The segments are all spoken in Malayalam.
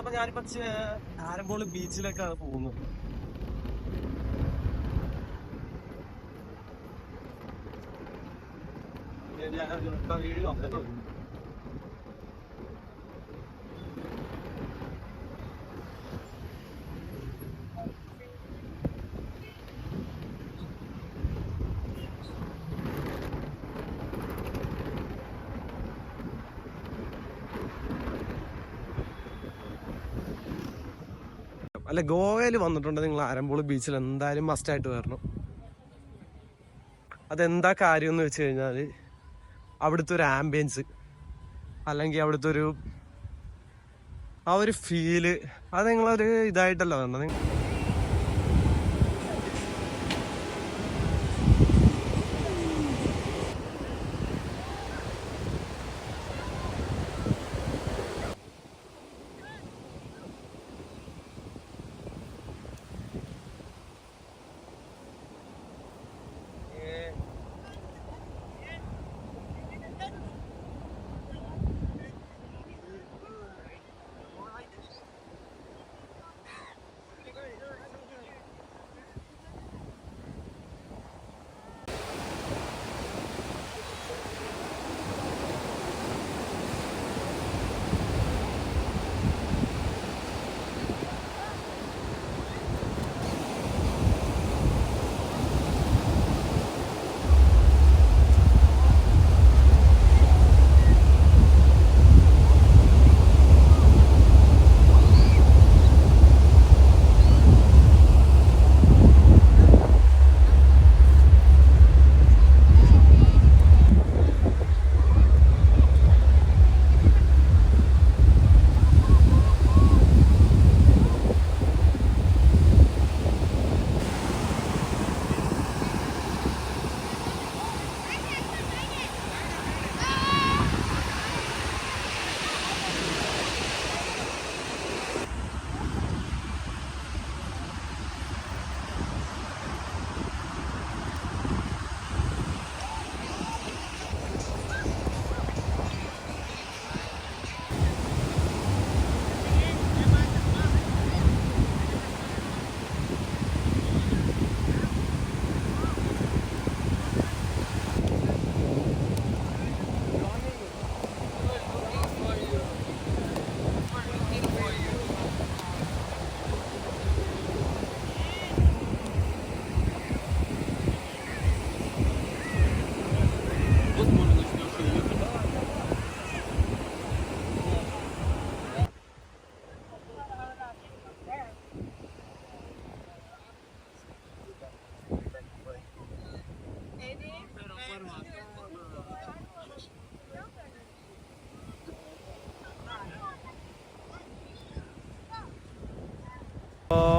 അപ്പൊ ഞാനിപ്പോ ആരമ്പോൾ ബീച്ചിലേക്കാണ് പോകുന്നത്. അല്ല ഗോവയിൽ വന്നിട്ടുണ്ട് നിങ്ങൾ ആരമ്പോൾ ബീച്ചിൽ എന്തായാലും മസ്റ്റ് ആയിട്ട് വരണം. അതെന്താ കാര്യം എന്ന് വെച്ച് കഴിഞ്ഞാൽ അവിടുത്തെ ഒരു ആംബിയൻസ് അല്ലെങ്കിൽ അവിടുത്തെ ഒരു ആ ഒരു ഫീൽ അത് നിങ്ങളൊരു ഇതായിട്ടല്ല വരണം നിങ്ങൾ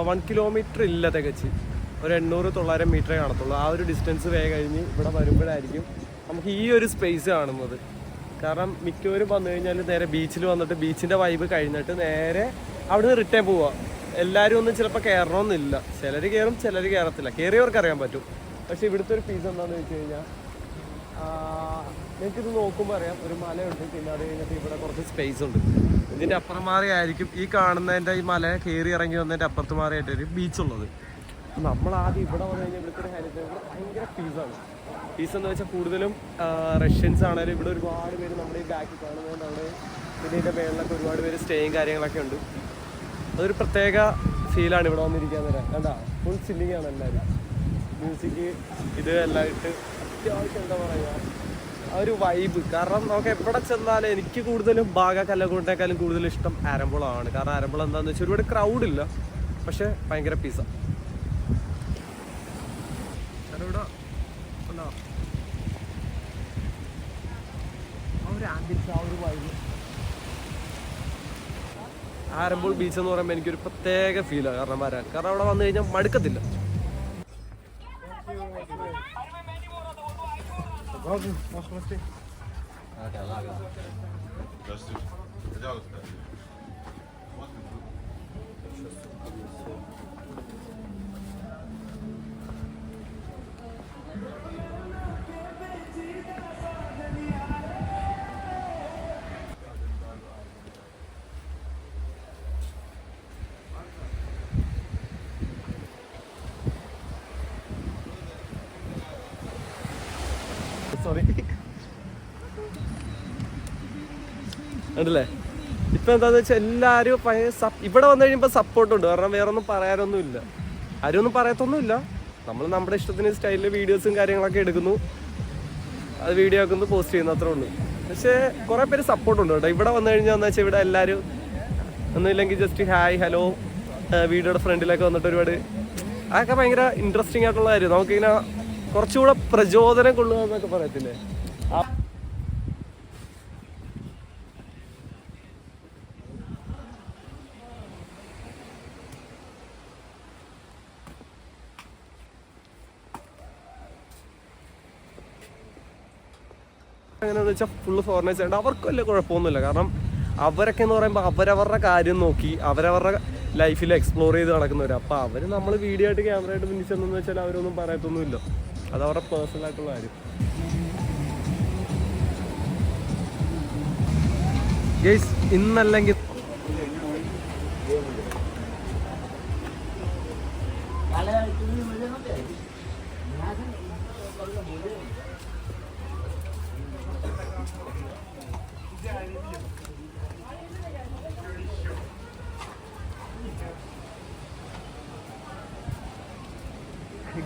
വൺ കിലോമീറ്റർ ഇല്ല തികച്ച്. ഒരു എണ്ണൂറ് തൊള്ളായിരം മീറ്ററേ കാണത്തുള്ളൂ. ആ ഒരു ഡിസ്റ്റൻസ് വേ കഴിഞ്ഞ് ഇവിടെ വരുമ്പോഴായിരിക്കും നമുക്ക് ഈ ഒരു സ്പേസ് കാണുന്നത്. കാരണം മിക്കവരും വന്നു കഴിഞ്ഞാൽ നേരെ ബീച്ചിൽ വന്നിട്ട് ബീച്ചിന്റെ വൈബ് കഴിഞ്ഞിട്ട് നേരെ അവിടുന്ന് റിട്ടേൺ പോവുക എല്ലാവരും ഒന്നും ചിലപ്പോൾ കയറണമെന്നില്ല ചിലർ കയറും ചിലർ കയറത്തില്ല കയറിയവർക്ക് അറിയാൻ പറ്റും. പക്ഷേ ഇവിടുത്തെ ഒരു ഫീസ് എന്താണെന്ന് വെച്ച് കഴിഞ്ഞാൽ നിങ്ങൾക്കിത് നോക്കുമ്പോൾ അറിയാം. ഒരു മലയുണ്ട് പിന്നെ അത് കഴിഞ്ഞിട്ട് ഇവിടെ കുറച്ച് സ്പേസ് ഉണ്ട്. ഇതിന്റെ അപ്പുറം മാറിയായിരിക്കും ഈ കാണുന്നതിന്റെ ഈ മല കയറി ഇറങ്ങി വന്നതിന്റെ അപ്പുറത്ത് മാറിയായിട്ട് ഒരു ബീച്ച് ഉള്ളത്. നമ്മൾ ആദ്യം ഇവിടെ വന്നു കഴിഞ്ഞാൽ ഇവിടുത്തെ ഭയങ്കര പീസാണ് പീസ് എന്ന് വെച്ചാൽ കൂടുതലും റഷ്യൻസ് ആണെങ്കിലും ഇവിടെ ഒരുപാട് പേര് നമ്മുടെ ഈ ബാക്കിൽ കാണുന്നതുകൊണ്ട് അവിടെ പിന്നെ ഇതിന്റെ മേളിലൊക്കെ ഒരുപാട് പേര് സ്റ്റേയും കാര്യങ്ങളൊക്കെ ഉണ്ട്. അതൊരു പ്രത്യേക ഫീലാണ് ഇവിടെ വന്നിരിക്കാൻ നേരം കണ്ടാ? ഫുൾ ചില്ലിങ് ആണ് എല്ലാവരും മ്യൂസിക് ഇത് എല്ലാം ഇട്ട് അത്യാവശ്യം എന്താ പറയുക ഒരു വൈബ് കാരണം നമുക്ക് എവിടെ ചെന്നാലും എനിക്ക് കൂടുതലും ബാഗ കല്ലകൊണ്ടേക്കാളും കൂടുതൽ ഇഷ്ടം ആരമ്പുളമാണ് കാരണം ആരമ്പുളം എന്താണെന്ന് വെച്ചാൽ ഒരുപാട് ക്രൗഡ് ഇല്ല. പക്ഷെ ഭയങ്കര പീസ ഇവിടെ ഉണ്ടോ? ഒരു ambience, ആ ഒരു വൈബ് ആരമ്പോൾ ബീച്ച് എന്ന് പറയുമ്പോൾ എനിക്കൊരു പ്രത്യേക ഫീലാണ് കാരണം വരാൻ. കാരണം അവിടെ വന്നു കഴിഞ്ഞാൽ മടുക്കത്തില്ല. Lazım, masrafı. Hadi Allah'a emanet. Görüşürüz. Hadi ഉണ്ടല്ലേ? ഇപ്പൊ എന്താന്ന് വെച്ചാൽ എല്ലാരും സപ്- ഇവിടെ വന്നു സപ്പോർട്ട് ഉണ്ട്. കാരണം വേറെ ഒന്നും പറയാനൊന്നും ഇല്ല ആരും ഒന്നും പറയത്തൊന്നുമില്ല. നമ്മൾ നമ്മുടെ ഇഷ്ടത്തിന് സ്റ്റൈലിൽ വീഡിയോസും കാര്യങ്ങളൊക്കെ എടുക്കുന്നു. അത് വീഡിയോ ആക്കുന്നു പോസ്റ്റ് ചെയ്യുന്നു അത്രേ ഉള്ളൂ. പക്ഷേ കുറെ പേര് സപ്പോർട്ട് ഉണ്ട് കേട്ടോ. ഇവിടെ വന്നു കഴിഞ്ഞാൽ എന്ന് വെച്ചാൽ ഇവിടെ എല്ലാവരും ഒന്നുമില്ലെങ്കിൽ ജസ്റ്റ് ഹായ് ഹലോ വീഡിയോയുടെ ഫ്രണ്ടിലൊക്കെ വന്നിട്ട് ഒരുപാട് അതൊക്കെ ഭയങ്കര ഇൻട്രസ്റ്റിംഗ് ആയിട്ടുള്ള കാര്യം നമുക്കിങ്ങനെ കുറച്ചുകൂടെ പ്രചോദനം കൊള്ളുക എന്നൊക്കെ പറയത്തില്ലേ? ആ എങ്ങനെയാന്ന് വെച്ചാൽ ഫുള്ള് ഫോറിനേഴ്സ് ഉണ്ട് അവർക്കും വലിയ കുഴപ്പമൊന്നുമില്ല. കാരണം അവരൊക്കെ എന്ന് പറയുമ്പോൾ അവരവരുടെ കാര്യം നോക്കി അവരവരുടെ ലൈഫിൽ എക്സ്പ്ലോർ ചെയ്ത് നടക്കുന്നവർ അപ്പോൾ അവർ നമ്മൾ വീഡിയോ ആയിട്ട് ക്യാമറ ആയിട്ട് മുന്നിൽ ചെന്നെന്ന് വെച്ചാൽ അവരൊന്നും പറയത്തൊന്നുമില്ല. അത് അവരുടെ പേഴ്സണൽ ആയിട്ടുള്ള കാര്യം. ഇന്നല്ലെങ്കിൽ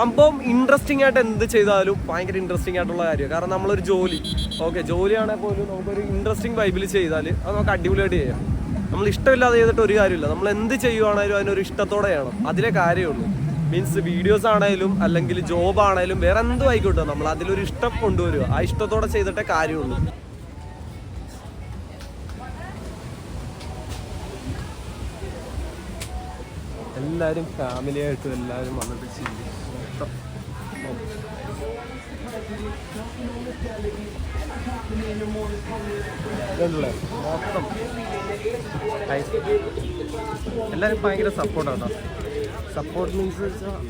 സംഭവം ഇൻട്രസ്റ്റിംഗ് ആയിട്ട് എന്ത് ചെയ്താലും ഭയങ്കര ഇൻട്രസ്റ്റിംഗ് ആയിട്ടുള്ള കാര്യമാണ്. കാരണം നമ്മളൊരു ജോലി. ഓക്കെ ജോലിയാണെങ്കിൽ പോലും നമുക്കൊരു ഇൻട്രസ്റ്റിംഗ് വൈബിൽ ചെയ്താൽ അത് നമുക്ക് അടിപൊളിയായിട്ട് ചെയ്യാം. നമ്മൾ ഇഷ്ടമില്ലാതെ ചെയ്തിട്ട് ഒരു കാര്യമില്ല. നമ്മൾ എന്ത് ചെയ്യുവാണേലും അതിനൊരു ഇഷ്ടത്തോടെ ചെയ്യണം. അതിലെ കാര്യമുള്ളൂ. മീൻസ് വീഡിയോസ് ആണേലും അല്ലെങ്കിൽ ജോബ് ആണേലും വേറെ എന്തും ആയിക്കോട്ടെ. നമ്മൾ അതിലൊരു ഇഷ്ടം കൊണ്ടുവരിക. ആ ഇഷ്ടത്തോടെ ചെയ്തിട്ടേ കാര്യമുള്ളൂ. എല്ലാവരും ഫാമിലി ആയിട്ടും എല്ലാവരും വന്നിട്ട് ചെയ്യും എല്ലാവരും ഭയങ്കര സപ്പോർട്ടാണ് സപ്പോർട്ട് മീൻസ് വെച്ചാൽ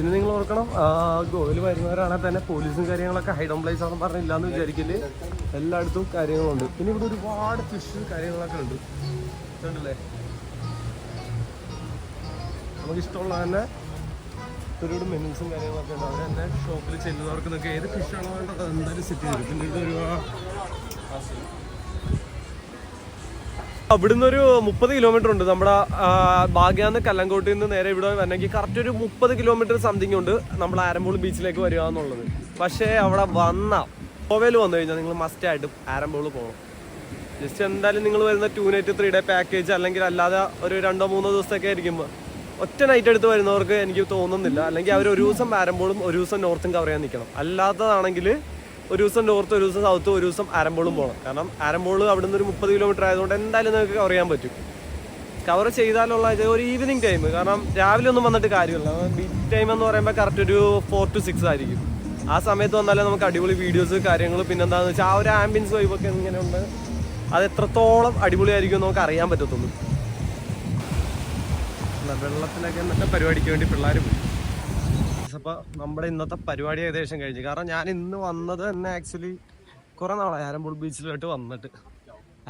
പിന്നെ നിങ്ങൾ ഓർക്കണം ഗോവയിൽ വരുന്നവരാണെങ്കിൽ തന്നെ പോലീസും കാര്യങ്ങളൊക്കെ ഹൈഡ് ഓൺ പ്ലേസ് ആണെന്ന് പറഞ്ഞില്ല എന്ന് വിചാരിക്കൽ എല്ലായിടത്തും കാര്യങ്ങളുണ്ട്. പിന്നെ ഇവിടെ ഒരുപാട് ഫിഷ് കാര്യങ്ങളൊക്കെ ഉണ്ട്. കണ്ടില്ലേ? നമുക്ക് ഇഷ്ടമുള്ള തന്നെ ഒരുപാട് മെനൂസും കാര്യങ്ങളൊക്കെ ഉണ്ട്. അവർ തന്നെ ഷോപ്പിൽ ചെല്ലുന്നവർക്ക് നിങ്ങൾക്ക് ഏത് ഫിഷ് ആണോ എന്തായാലും സെറ്റ് ചെയ്തു പിന്നെ ഒരുപാട് അവിടുന്ന് ഒരു മുപ്പത് കിലോമീറ്റർ ഉണ്ട്. നമ്മുടെ ഭാഗ്യാന്ന് കല്ലങ്കോട്ടിൽ നിന്ന് നേരെ ഇവിടെ വരണമെങ്കിൽ കറക്റ്റ് ഒരു മുപ്പത് കിലോമീറ്റർ സംതിങ് ഉണ്ട് നമ്മൾ ആരമ്പൂൾ ബീച്ചിലേക്ക് വരിക എന്നുള്ളത്. പക്ഷേ അവിടെ വന്ന ഗോവയിൽ വന്നു കഴിഞ്ഞാൽ നിങ്ങൾ മസ്റ്റ് ആയിട്ട് ആരമ്പൂൾ പോകണം ജസ്റ്റ് എന്തായാലും നിങ്ങൾ വരുന്ന two night three day package അല്ലെങ്കിൽ അല്ലാതെ ഒരു രണ്ടോ മൂന്നോ ദിവസമൊക്കെ ആയിരിക്കുമ്പോൾ ഒറ്റ നൈറ്റ് എടുത്ത് വരുന്നവർക്ക് എനിക്ക് തോന്നുന്നില്ല. അല്ലെങ്കിൽ അവർ ഒരു ദിവസം ആരംപോളും ഒരു ദിവസം നോർത്തും കവർ ചെയ്യാൻ നിൽക്കണം. അല്ലാത്തതാണെങ്കിൽ ഒരു ദിവസം നോർത്ത് ഒരു ദിവസം സൗത്ത് ഒരു ദിവസം ആരംബോളും പോകണം കാരണം ആരമ്പോൾ അവിടെ നിന്ന് ഒരു മുപ്പത് കിലോമീറ്റർ ആയതുകൊണ്ട് എന്തായാലും നിങ്ങൾക്ക് കവർ ചെയ്യാൻ പറ്റും. കവർ ചെയ്താലുള്ള ഇത് ഒരു ഈവനിങ് ടൈം കാരണം രാവിലെ ഒന്നും വന്നിട്ട് കാര്യമില്ല. ബീച്ച് ടൈം എന്ന് പറയുമ്പോൾ കറക്റ്റ് ഒരു ഫോർ ടു സിക്സ് ആയിരിക്കും. ആ സമയത്ത് വന്നാലേ നമുക്ക് അടിപൊളി വീഡിയോസ് കാര്യങ്ങൾ പിന്നെന്താണെന്ന് വെച്ചാൽ ആ ഒരു ആംബിയൻസ് വൈബൊക്കെ ഇങ്ങനെയുണ്ട് അത് എത്രത്തോളം അടിപൊളിയായിരിക്കും നമുക്ക് അറിയാൻ പറ്റത്തുള്ളൂ. വെള്ളത്തിലൊക്കെ നല്ല പരിപാടിക്ക് വേണ്ടി പിള്ളേർ പോയി. അപ്പോൾ നമ്മുടെ ഇന്നത്തെ പരിപാടി ഏകദേശം കഴിഞ്ഞു. കാരണം ഞാൻ ഇന്ന് വന്നത് തന്നെ ആക്ച്വലി കുറേ നാളായി ആരംബോൾ ബീച്ചിലോട്ട് വന്നിട്ട്.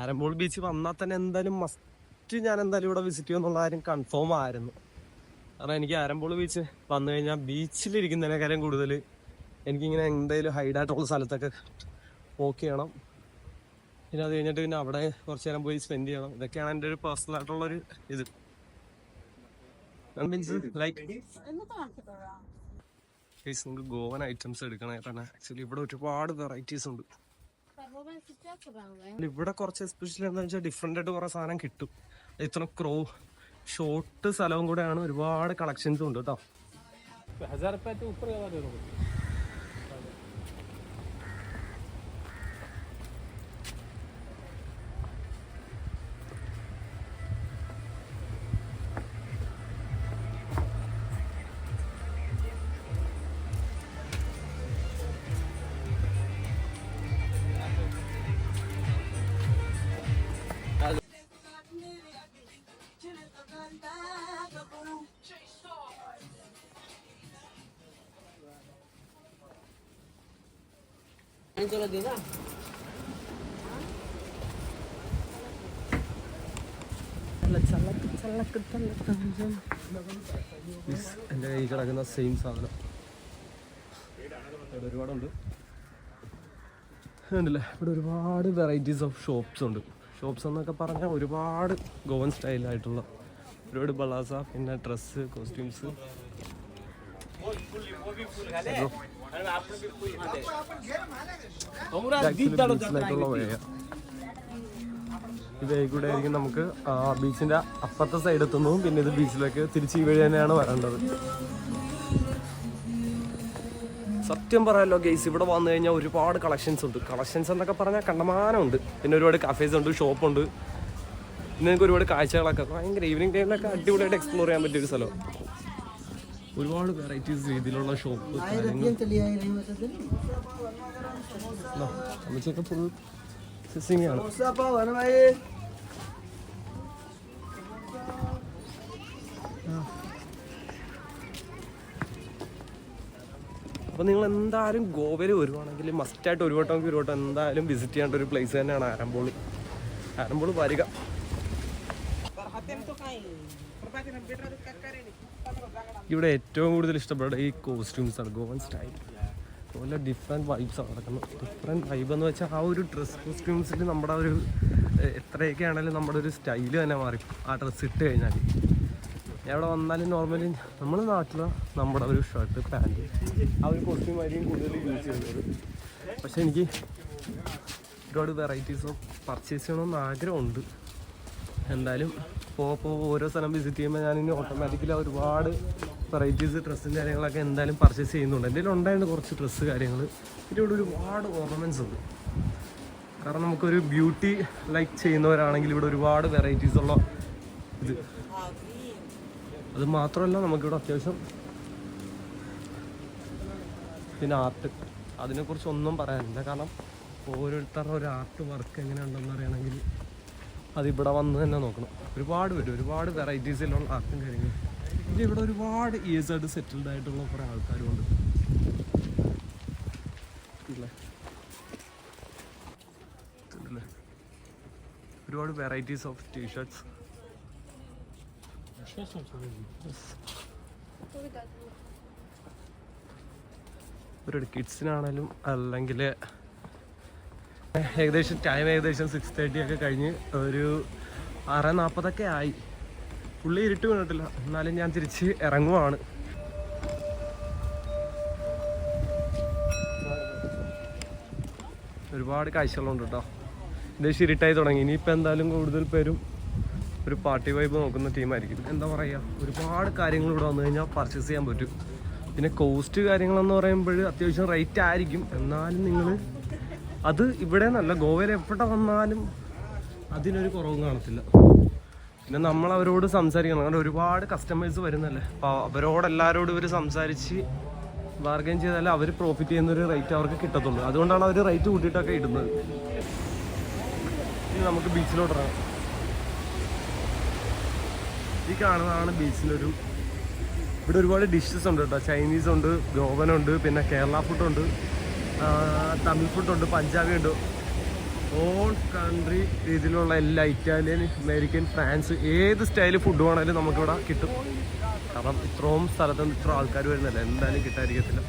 ആരംബോൾ ബീച്ച് വന്നാൽ തന്നെ എന്തായാലും മസ്റ്റ് ഞാൻ എന്തായാലും ഇവിടെ വിസിറ്റ് ചെയ്യുമെന്നുള്ള കാര്യം കൺഫേം ആയിരുന്നു. കാരണം എനിക്ക് ആരംബോൾ ബീച്ച് വന്നു കഴിഞ്ഞാൽ ബീച്ചിലിരിക്കുന്നതിനേക്കാളും കൂടുതൽ എനിക്കിങ്ങനെ എന്തായാലും ഹൈഡായിട്ടുള്ള സ്ഥലത്തൊക്കെ വോക്ക് ചെയ്യണം. പിന്നെ അത് കഴിഞ്ഞിട്ട് പിന്നെ അവിടെ കുറച്ച് നേരം പോയി സ്പെൻഡ് ചെയ്യണം. ഇതൊക്കെയാണ് എന്റെ ഒരു പേഴ്സണൽ ആയിട്ടുള്ളൊരു ഇത്. മീൻസ് ലൈക്ക് ഗൈസ് നമുക്ക് ഗോവൻ ഐറ്റംസ് എടുക്കണേ. തന്നെ ആക്ച്വലി ഇവിടെ ഒരുപാട് വെറൈറ്റീസ് ഉണ്ട്. ഇവിടെ കുറച്ച് എസ്പെഷ്യലി എന്താ വെച്ചാൽ ഡിഫറെന്റ് ആയിട്ട് കുറേ സാധനം കിട്ടും. ഇത്ര ക്രോ ഷോർട്ട് സ്ഥലവും കൂടെയാണ് ഒരുപാട് കളക്ഷൻസും ഉണ്ട് കേട്ടോ Angelo din ah. എന്റെ കയ്യിൽ കിടക്കുന്ന സെയിം സാധനം ഇവിടെ ഒരുപാടുണ്ട് ഉണ്ടല്ലേ ഇവിടെ ഒരുപാട് വെറൈറ്റീസ് ഓഫ് ഷോപ്സ് ഉണ്ട് ഷോപ്സ് എന്നൊക്കെ പറഞ്ഞാൽ ഒരുപാട് ഗോവൻ സ്റ്റൈലായിട്ടുള്ള ഒരുപാട് ബളാസ പിന്നെ ഡ്രസ്സ് കോസ്റ്റ്യൂംസ് ഇതേ കൂടെ ആയിരിക്കും നമുക്ക് ആ ബീച്ചിന്റെ അപ്പുറത്തെ സൈഡ് എത്തുന്നതും പിന്നെ ഇത് ബീച്ചിലേക്ക് തിരിച്ച് ഈ വഴി തന്നെയാണ് വരേണ്ടത്. സത്യം പറയാലോ ഗെയ്സ് ഇവിടെ വന്നു കഴിഞ്ഞാൽ ഒരുപാട് കളക്ഷൻസ് ഉണ്ട്. കളക്ഷൻസ് എന്നൊക്കെ പറഞ്ഞാൽ കണ്ടമാനമുണ്ട്. പിന്നെ ഒരുപാട് കഫേസ് ഉണ്ട് ഷോപ്പുണ്ട് പിന്നെ നിങ്ങൾക്ക് ഒരുപാട് കാഴ്ചകളൊക്കെ. ഭയങ്കര ഈവനിങ് ടൈമിലൊക്കെ അടിപൊളിയായിട്ട് എക്സ്പ്ലോർ ചെയ്യാൻ പറ്റിയ ഒരു സ്ഥലം. ഒരുപാട് വെറൈറ്റീസ് രീതിയിലുള്ള ഷോപ്പ് അമ്മച്ചൊക്കെ ഫുൾ സിസിങ് ആണ്. അപ്പോൾ നിങ്ങൾ എന്തായാലും ഗോവയിൽ വരുവാണെങ്കിൽ മസ്റ്റായിട്ട് ഒരു വട്ടം ഒരു വട്ടം എന്തായാലും വിസിറ്റ് ചെയ്യേണ്ട ഒരു പ്ലേസ് തന്നെയാണ് ആരംബോളി ആരംബോൾ വരിക. ഇവിടെ ഏറ്റവും കൂടുതൽ ഇഷ്ടപ്പെട്ട ഈ കോസ്റ്റ്യൂംസ് ആണ് ഗോവൻ സ്റ്റൈൽ അതുപോലെ ഡിഫറെന്റ് വൈബ്സ് ആണ് നടക്കുന്നത്. ഡിഫറെന്റ് വൈബ് എന്ന് വെച്ചാൽ ആ ഒരു ഡ്രസ് കോസ്റ്റ്യൂംസിൽ നമ്മുടെ ഒരു എത്രയൊക്കെ ആണെങ്കിലും നമ്മുടെ ഒരു സ്റ്റൈൽ തന്നെ മാറി. ആ ഡ്രസ്സ് ഇട്ട് കഴിഞ്ഞാൽ എവിടെ വന്നാലും നോർമലി നമ്മൾ നാട്ടിൽ നമ്മുടെ ഒരു ഷർട്ട് പാന്റ് ആ ഒരു കോസ്റ്റ്യൂം ആയിരിക്കും കൂടുതൽ യൂസ് ചെയ്യുന്നത്. പക്ഷേ എനിക്ക് ഒരുപാട് വെറൈറ്റീസ് പർച്ചേസ് ചെയ്യണമെന്ന് ആഗ്രഹമുണ്ട്. എന്തായാലും ഇപ്പോൾ ഓരോ സ്ഥലം വിസിറ്റ് ചെയ്യുമ്പോൾ ഞാനിനി ഓട്ടോമാറ്റിക്കലി ഒരുപാട് വെറൈറ്റീസ് ഡ്രസ്സും കാര്യങ്ങളൊക്കെ എന്തായാലും പർച്ചേസ് ചെയ്യുന്നുണ്ട്. എന്റെ ഉണ്ടായിരുന്നു കുറച്ച് ഡ്രസ്സ് കാര്യങ്ങൾ പിന്നെ ഇവിടെ ഒരുപാട് ഓർണമെന്റ്സ് ഉണ്ട്. കാരണം നമുക്കൊരു ബ്യൂട്ടി ലൈക്ക് ചെയ്യുന്നവരാണെങ്കിൽ ഇവിടെ ഒരുപാട് വെറൈറ്റീസ് ഉള്ള ഇത്. അത് മാത്രമല്ല നമുക്കിവിടെ അത്യാവശ്യം പിന്നെ ആർട്ട് അതിനെക്കുറിച്ച് ഒന്നും പറയാനില്ല. കാരണം ഓരോരുത്തരുടെ ഒരു ആർട്ട് വർക്ക് എങ്ങനെ ഉണ്ടെന്ന് അറിയണമെങ്കിൽ അതിവിടെ വന്ന് തന്നെ നോക്കണം. ഒരുപാട് പേര് ഒരുപാട് വെറൈറ്റീസിലുള്ള ആർട്ടും കാര്യങ്ങളും. പിന്നെ ഇവിടെ ഒരുപാട് ഇയേഴ്സ് ആയിട്ട് സെറ്റിൽഡ് ആയിട്ടുള്ള കുറേ ആൾക്കാരുമുണ്ട്? ഒരുപാട് വെറൈറ്റീസ് ഓഫ് ടീഷർട്സ് ഒരു കിഡ്സിനാണേലും അല്ലെങ്കിൽ ഏകദേശം ടൈം ഏകദേശം സിക്സ് തേർട്ടി ഒക്കെ കഴിഞ്ഞ് ഒരു ആറ് നാൽപ്പതൊക്കെ ആയി. പുള്ളി ഇരുട്ട് വീണിട്ടില്ല. എന്നാലും ഞാൻ തിരിച്ച് ഇറങ്ങുവാണ്. ഒരുപാട് കാഴ്ചകളുണ്ട് കേട്ടോ ഇത് ഇരുട്ടായി തുടങ്ങി. ഇനിയിപ്പോൾ എന്തായാലും കൂടുതൽ പേരും ഒരു പാർട്ടി വൈബ് നോക്കുന്ന ടീമായിരിക്കും എന്താ പറയുക ഒരുപാട് കാര്യങ്ങൾ ഇവിടെ വന്നു കഴിഞ്ഞാൽ പർച്ചേസ് ചെയ്യാൻ പറ്റും. പിന്നെ കോസ്റ്റ് കാര്യങ്ങളെന്ന് പറയുമ്പോൾ അത്യാവശ്യം റേറ്റ് ആയിരിക്കും. എന്നാലും നിങ്ങൾ അത് ഇവിടെ നല്ല ഗോവയിൽ എവിടെ വന്നാലും അതിനൊരു കുറവും കാണത്തില്ല. പിന്നെ നമ്മൾ അവരോട് സംസാരിക്കണം. കാരണം ഒരുപാട് കസ്റ്റമേഴ്സ് വരുന്നല്ലേ? അപ്പോൾ അവരോട് എല്ലാവരോടും ഇവർ സംസാരിച്ച് ബാർഗൈൻ ചെയ്താലേ അവർ പ്രോഫിറ്റ് ചെയ്യുന്ന ഒരു റേറ്റ് അവർക്ക് കിട്ടത്തുള്ളൂ. അതുകൊണ്ടാണ് അവർ റേറ്റ് കൂട്ടിയിട്ടൊക്കെ ഇടുന്നത്. ഇനി നമുക്ക് ബീച്ചിലോട്ട് ഇറങ്ങാം. ഈ കാണുന്നതാണ് ബീച്ചിലൊരു ഇവിടെ ഒരുപാട് ഡിഷസ് ഉണ്ട് കേട്ടോ. ചൈനീസ് ഉണ്ട് ഗോവനുണ്ട് പിന്നെ കേരള ഫുഡുണ്ട് തമിഴ് ഫുഡുണ്ട് പഞ്ചാബി ഉണ്ട്. ഓൾ കൺട്രി രീതിയിലുള്ള എല്ലാ ഇറ്റാലിയൻ അമേരിക്കൻ ഫ്രാൻസ് ഏത് സ്റ്റൈൽ ഫുഡ് വേണമെങ്കിലും നമുക്കിവിടെ കിട്ടും. കാരണം ഇത്രയും സ്ഥലത്ത് നിന്ന് ഇത്ര ആൾക്കാർ വരുന്നില്ല? എന്തായാലും കിട്ടാതിരിക്കത്തില്ല.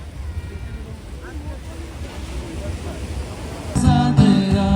तेरा